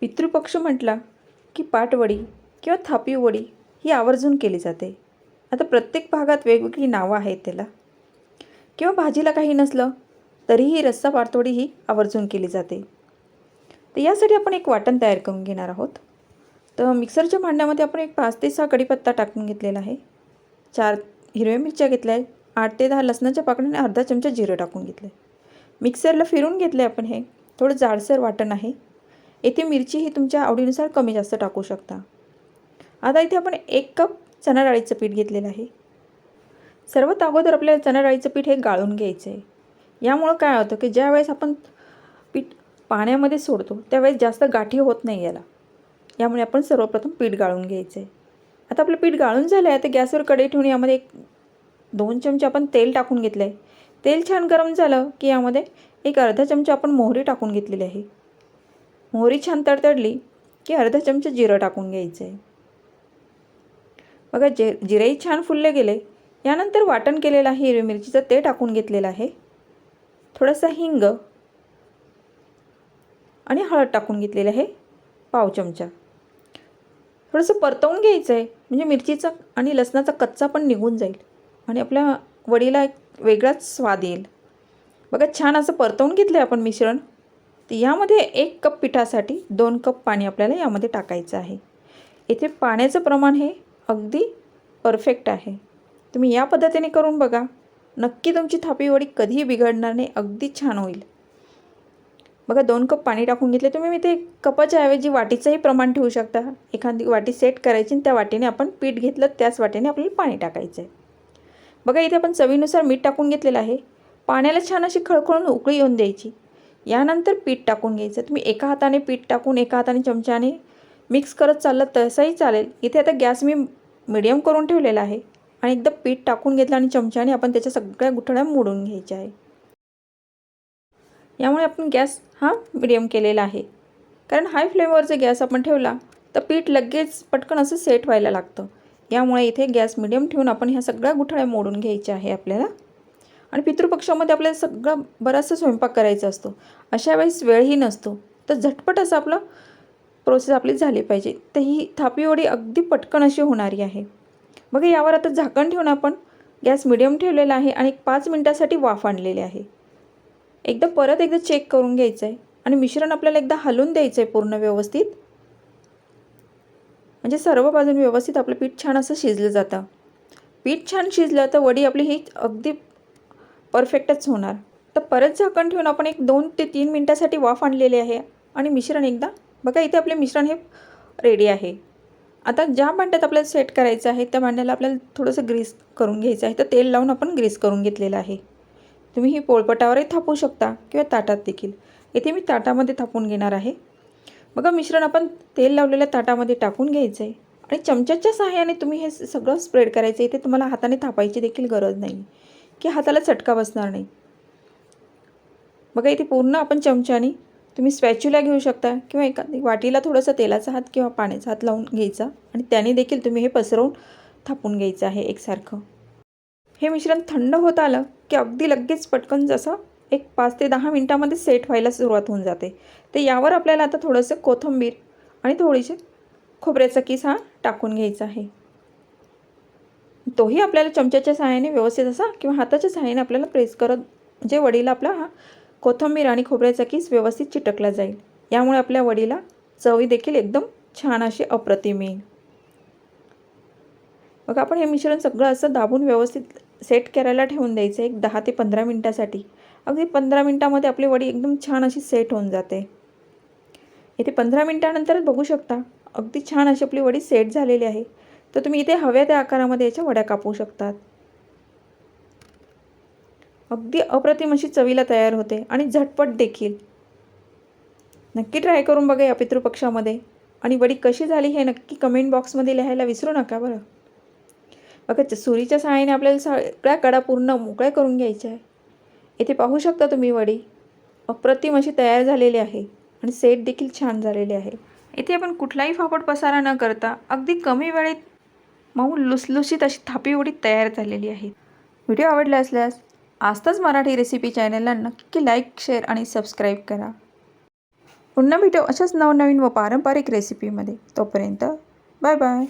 पितृपक्ष म्हटला की पाटवडी किंवा थापी वडी ही आवर्जून केली जाते. आता प्रत्येक भागात वेगवेगळी नावं आहेत त्याला. किंवा भाजीला काही नसलं तरीही रस्सा पाटवडी ही आवर्जून केली जाते. तर यासाठी आपण एक वाटण तयार करून घेणार आहोत. तर मिक्सरच्या भांड्यामध्ये आपण एक पाच ते सहा कढीपत्ता टाकून घेतलेला आहे. चार हिरव्या मिरच्या घेतल्या आहेत. आठ ते दहा लसणाच्या पाकळ्याने अर्धा चमचा जिरं टाकून घेतलं मिक्सरला फिरून घेतले आपण हे. थोडं जाडसर वाटण आहे. येथे मिरची ही तुमच्या आवडीनुसार कमी जास्त टाकू शकता. आता इथे आपण एक कप चणा डाळीचं पीठ घेतलेलं आहे. सर्वात अगोदर आपल्याला चणा डाळीचं पीठ हे गाळून घ्यायचं आहे यामुळं काय होतं की ज्या वेळेस आपण पीठ पाण्यामध्ये सोडतो त्यावेळेस जास्त गाठी होत नाही याला. यामुळे आपण सर्वप्रथम पीठ गाळून घ्यायचं आहे आता आपलं पीठ गाळून झालं आहे तर गॅसवर कढई ठेवून यामध्ये एक दोन चमचे आपण तेल टाकून घेतलं आहे तेल छान गरम झालं की यामध्ये एक अर्धा चमचा आपण मोहरी टाकून घेतलेली आहे. मोहरी छान तडतडली की अर्धा चमचा जिरं टाकून घ्यायचं. आहे बघा जे जिरेही छान फुलले गेले यानंतर वाटण केलेलं आहे हिरवी मिरचीचं ते टाकून घेतलेलं आहे. थोडंसं हिंग आणि हळद टाकून घेतलेलं आहे पाव चमचा. थोडंसं परतवून घ्यायचं आहे म्हणजे मिरचीचा आणि लसणाचा कच्चा पण निघून जाईल आणि आपल्या वडीला एक वेगळाच स्वाद येईल. बघा छान असं परतवून घेतलं आहे आपण मिश्रण. तर यामध्ये एक कप पिठासाठी दोन कप पाणी आपल्याला यामध्ये टाकायचं आहे. इथे पाण्याचं प्रमाण हे अगदी परफेक्ट आहे. तुम्ही या पद्धतीने करून बघा. नक्की तुमची थापीवडी कधीही बिघडणार नाही अगदी छान होईल. बघा दोन कप पाणी टाकून घेतले. तुम्ही मी ते कपाच्या ऐवजी वाटीचंही प्रमाण ठेवू शकता. एखादी वाटी सेट करायची आणि त्या वाटीने आपण पीठ घेतलं त्याच वाटीने आपल्याला पाणी टाकायचं आहे बघा इथे आपण चवीनुसार मीठ टाकून घेतलेलं आहे. पाण्याला छान अशी खळखळून उकळी येऊन द्यायची. यानंतर पीठ टाकून घ्यायचं. तुम्ही एका हाताने पीठ टाकून एका हाताने चमच्याने मिक्स करत चाललं तसंही चालेल. इथे आता गॅस मी मिडियम करून ठेवलेला आहे. आणि एकदा पीठ टाकून घेतलं आणि चमच्याने आपण त्याच्या सगळ्या गुठळ्या मोडून घ्यायच्या आहे. यामुळे आपण गॅस हा मिडियम केलेला आहे. कारण हाय फ्लेमवर जर गॅस आपण ठेवला तर पीठ लगेच पटकन असं सेट व्हायला लागतं. यामुळे इथे गॅस मिडियम ठेवून आपण ह्या सगळ्या गुठळ्या मोडून घ्यायच्या आहे आपल्याला. आणि पितृपक्षामध्ये आपल्याला सगळं बराचसा स्वयंपाक करायचा असतो. अशा वेळेस वेळही नसतो. तर झटपट असं आपलं प्रोसेस आपली झाली पाहिजे. तर ही थापीवडी अगदी पटकन अशी होणारी आहे. बघा यावर आता झाकण ठेवून आपण गॅस मिडियम ठेवलेला आहे आणि एक पाच मिनटासाठी वाफ आणलेली आहे. एकदा परत एकदा चेक करून घ्यायचं आहे आणि मिश्रण आपल्याला एकदा हलवून द्यायचं आहे पूर्ण व्यवस्थित. म्हणजे सर्व बाजून व्यवस्थित आपलं पीठ छान असं शिजलं जातं. पीठ छान शिजलं तर वडी आपली ही अगदी परफेक्टच होणार. तर परत झाकण ठेवून आपण एक दोन ते तीन मिनटासाठी वाफ आणलेली आहे आणि मिश्रण एकदा बघा इथे आपले मिश्रण हे रेडी आहे. आता ज्या भांड्यात आपल्याला सेट करायचं आहे त्या भांड्याला आपल्याला थोडंसं ग्रीस करून घ्यायचं आहे. तर तेल लावून आपण ग्रीस करून घेतलेलं आहे. तुम्ही ही पोळपटावरही थापू शकता किंवा ताटात देखील. इथे मी ताटामध्ये थापून घेणार आहे. बघा मिश्रण आपण तेल लावलेल्या ताटामध्ये टाकून घ्यायचं आहे आणि चमच्याच्या सहाय्याने तुम्ही हे सगळं स्प्रेड करायचं इथे तुम्हाला हाताने थापायची देखील गरज नाही. की हाताला चटका बसणार नाही. बघा इथे पूर्ण आपण चमच्याने तुम्ही स्पॅच्युला घेऊ शकता किंवा एखादी वाटीला थोडंसं तेलाचा हात किंवा पाण्याचा हात लावून घ्यायचा आणि त्याने देखील तुम्ही हे पसरवून थापून घ्यायचं आहे एकसारखं. हे मिश्रण थंड होत आलं की अगदी लगेच पटकन जसं एक पाच ते दहा मिनटामध्ये सेट व्हायला सुरुवात होऊन जाते. तर यावर आपल्याला आता थोडंसं कोथिंबीर आणि थोडीशी खोबऱ्याचा किस हा टाकून घ्यायचा आहे. तोही आपल्याला चमच्याच्या सहाय्याने व्यवस्थित असा किंवा हाताच्या सहाय्याने आपल्याला प्रेस करत म्हणजे वडीला आपला हा कोथिंबीर आणि खोबऱ्याचा किस व्यवस्थित चिटकला जाईल. यामुळे आपल्या वडीला चवी देखील एकदम छान अशी अप्रतिम येईल. मग आपण हे मिश्रण सगळं असं दाबून व्यवस्थित सेट करायला ठेवून द्यायचं एक दहा ते पंधरा मिनटासाठी. अगदी पंधरा मिनटामध्ये आपली वडी एकदम छान अशी सेट होऊन जाते. इथे पंधरा मिनटानंतरच बघू शकता अगदी छान अशी आपली वडी सेट झालेली आहे. तर तुम्ही इथे हव्या त्या आकारामध्ये याच्या वड्या कापू शकतात. अगदी अप्रतिम अशी चवीला तयार होते आणि झटपट देखील. नक्की ट्राय करून बघा या पितृपक्षामध्ये. आणि वडी कशी झाली हे नक्की कमेंट बॉक्समध्ये लिहायला विसरू नका बरं. बघा सुरीच्या सहाय्याने आपल्याला सगळ्या कडा पूर्ण मोकळ्या करून घ्यायच्या आहे. इथे पाहू शकता तुम्ही वडी. अप्रतिम अशी तयार झालेली आहे आणि सेट देखील छान झालेले आहे. इथे आपण कुठलाही फापट पसारा न करता अगदी कमी वेळेत मऊ लुसलुशीत अशी थापी वडी तयार झालेली आहे. व्हिडिओ आवडला असल्यास आजताच मराठी रेसिपी चॅनलला नक्की लाईक शेअर आणि सबस्क्राईब करा. पुन्हा भेटू अशाच नवनवीन व पारंपरिक रेसिपीमध्ये तोपर्यंत बाय बाय